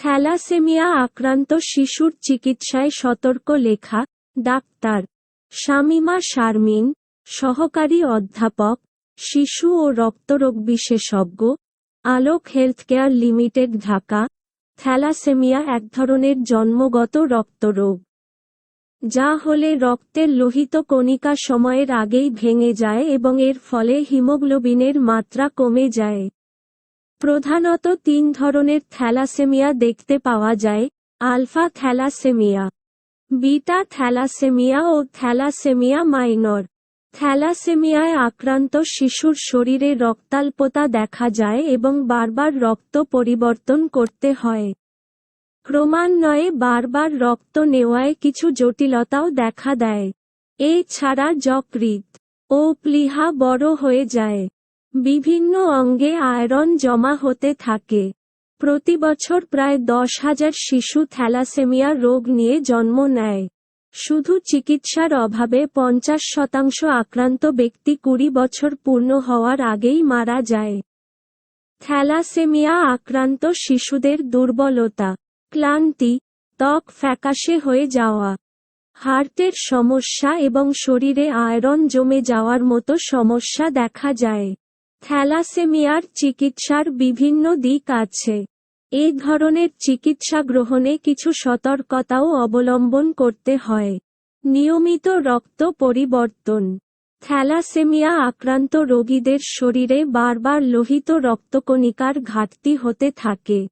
Thalassaemia আক্রান্ত শিশুর চিকিৎসায় সতর্ক লেখা, ডাক্তার শামিমা শারমিন, সহকারী অধ্যাপক, শিশু ও রক্তরোগ বিশেষজ্ঞ, Alok healthcare limited, Dhaka. Thalassaemia এক ধরনের জন্মগত রক্তরোগ, যা হলে রক্তের লোহিত কণিকা সময়ের আগেই ভেঙে যায় এবং এর ফলে হিমোগ্লোবিনের মাত্রা কমে যায়। প্রধানত তিন ধরনের থ্যালাসেমিয়া দেখতে পাওয়া যায়, আলফা থ্যালাসেমিয়া, বিটা থ্যালাসেমিয়া ও থ্যালাসেমিয়া মাইনর। থ্যালাসেমিয়ায় আক্রান্ত শিশুর শরীরে রক্তাল্পতা দেখা যায় এবং বারবার রক্ত পরিবর্তন করতে হয়। ক্রমান্বয়ে বারবার রক্ত নেওয়ায় কিছু জটিলতাও দেখা দেয়। এছাড়া যকৃৎ ও প্লীহা বড় হয়ে যায়। বিভিন্ন অঙ্গে আয়রন জমা হতে থাকে। প্রতি বছর প্রায় দশ হাজার শিশু থ্যালাসেমিয়া রোগ নিয়ে জন্ম নেয়। শুধু চিকিৎসার অভাবে পঞ্চাশ শতাংশ আক্রান্ত ব্যক্তি কুড়ি বছর পূর্ণ হওয়ার আগেই মারা যায়। থ্যালাসেমিয়া আক্রান্ত শিশুদের দুর্বলতা, ক্লান্তি, ত্বক ফ্যাকাশে হয়ে যাওয়া, হার্টের সমস্যা এবং শরীরে আয়রন জমে যাওয়ার মতো সমস্যা দেখা যায়। থ্যালাসেমিয়ার চিকিৎসার বিভিন্ন দিক আছে। এ ধরনের চিকিৎসা গ্রহণে কিছু সতর্কতাও অবলম্বন করতে হয়। নিয়মিত রক্ত পরিবর্তন। থ্যালাসেমিয়া আক্রান্ত রোগীদের শরীরে বারবার লোহিত রক্তকণিকার ঘাটতি হতে থাকে।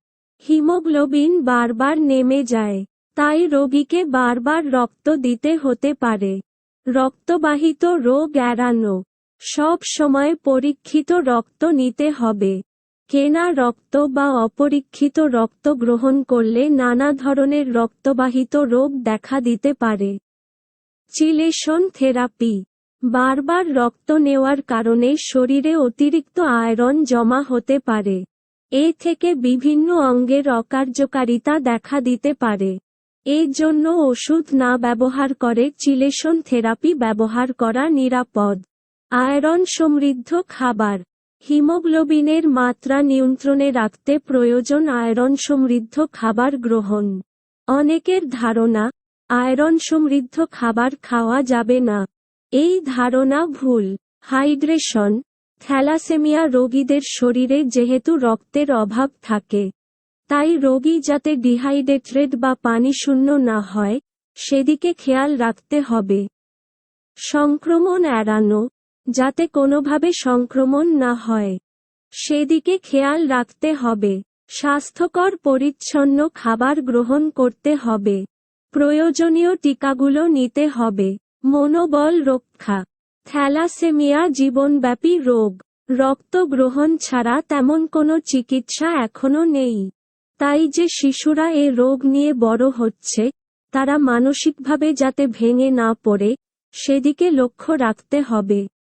হিমোগ্লোবিন বারবার নেমে যায়, তাই রোগীকে বারবার রক্ত দিতে হতে পারে। রক্তবাহিত রোগ এড়ানো। সব সময় পরীক্ষিত রক্ত নিতে হবে। কেনা রক্ত বা অপরীক্ষিত রক্ত গ্রহণ করলে নানা ধরনের রক্তবাহিত রোগ দেখা দিতে পারে। Chelation therapy. বারবার রক্ত নেওয়ার কারণে শরীরে অতিরিক্ত আয়রন জমা হতে পারে। এ থেকে বিভিন্ন অঙ্গের অকার্যকারিতা দেখা দিতে পারে। এর জন্য ওষুধ না ব্যবহার করে চিলেশন থেরাপি ব্যবহার করা নিরাপদ। আয়রন সমৃদ্ধ খাবার। হিমোগ্লোবিনের মাত্রা নিয়ন্ত্রণে রাখতে প্রয়োজন আয়রন সমৃদ্ধ খাবার গ্রহণ। অনেকের ধারণা, আয়রন সমৃদ্ধ খাবার খাওয়া যাবে না। এই ধারণা ভুল। হাইড্রেশন, থ্যালাসেমিয়া রোগীদের শরীরে যেহেতু রক্তের অভাব থাকে, তাই রোগী যাতে ডিহাইড্রেটেড বা পানি শূন্য না হয়, সেদিকে খেয়াল রাখতে হবে। সংক্রমণ এড়ানো যাতে কোনোভাবে সংক্রমণ না হয়। সেদিকে খেয়াল রাখতে হবে। স্বাস্থ্যকর, পরিচ্ছন্ন খাবার গ্রহণ করতে হবে। প্রয়োজনীয় টিকাগুলো নিতে হবে। মনোবল রক্ষা। থ্যালাসেমিয়া জীবনব্যাপী রোগ। রক্ত গ্রহণ ছাড়া তেমন কোনো চিকিৎসা এখনও নেই। তাই যে শিশুরা এ রোগ নিয়ে বড় হচ্ছে, তারা মানসিকভাবে যাতে ভেঙে না পড়ে, সেদিকে লক্ষ্য রাখতে হবে।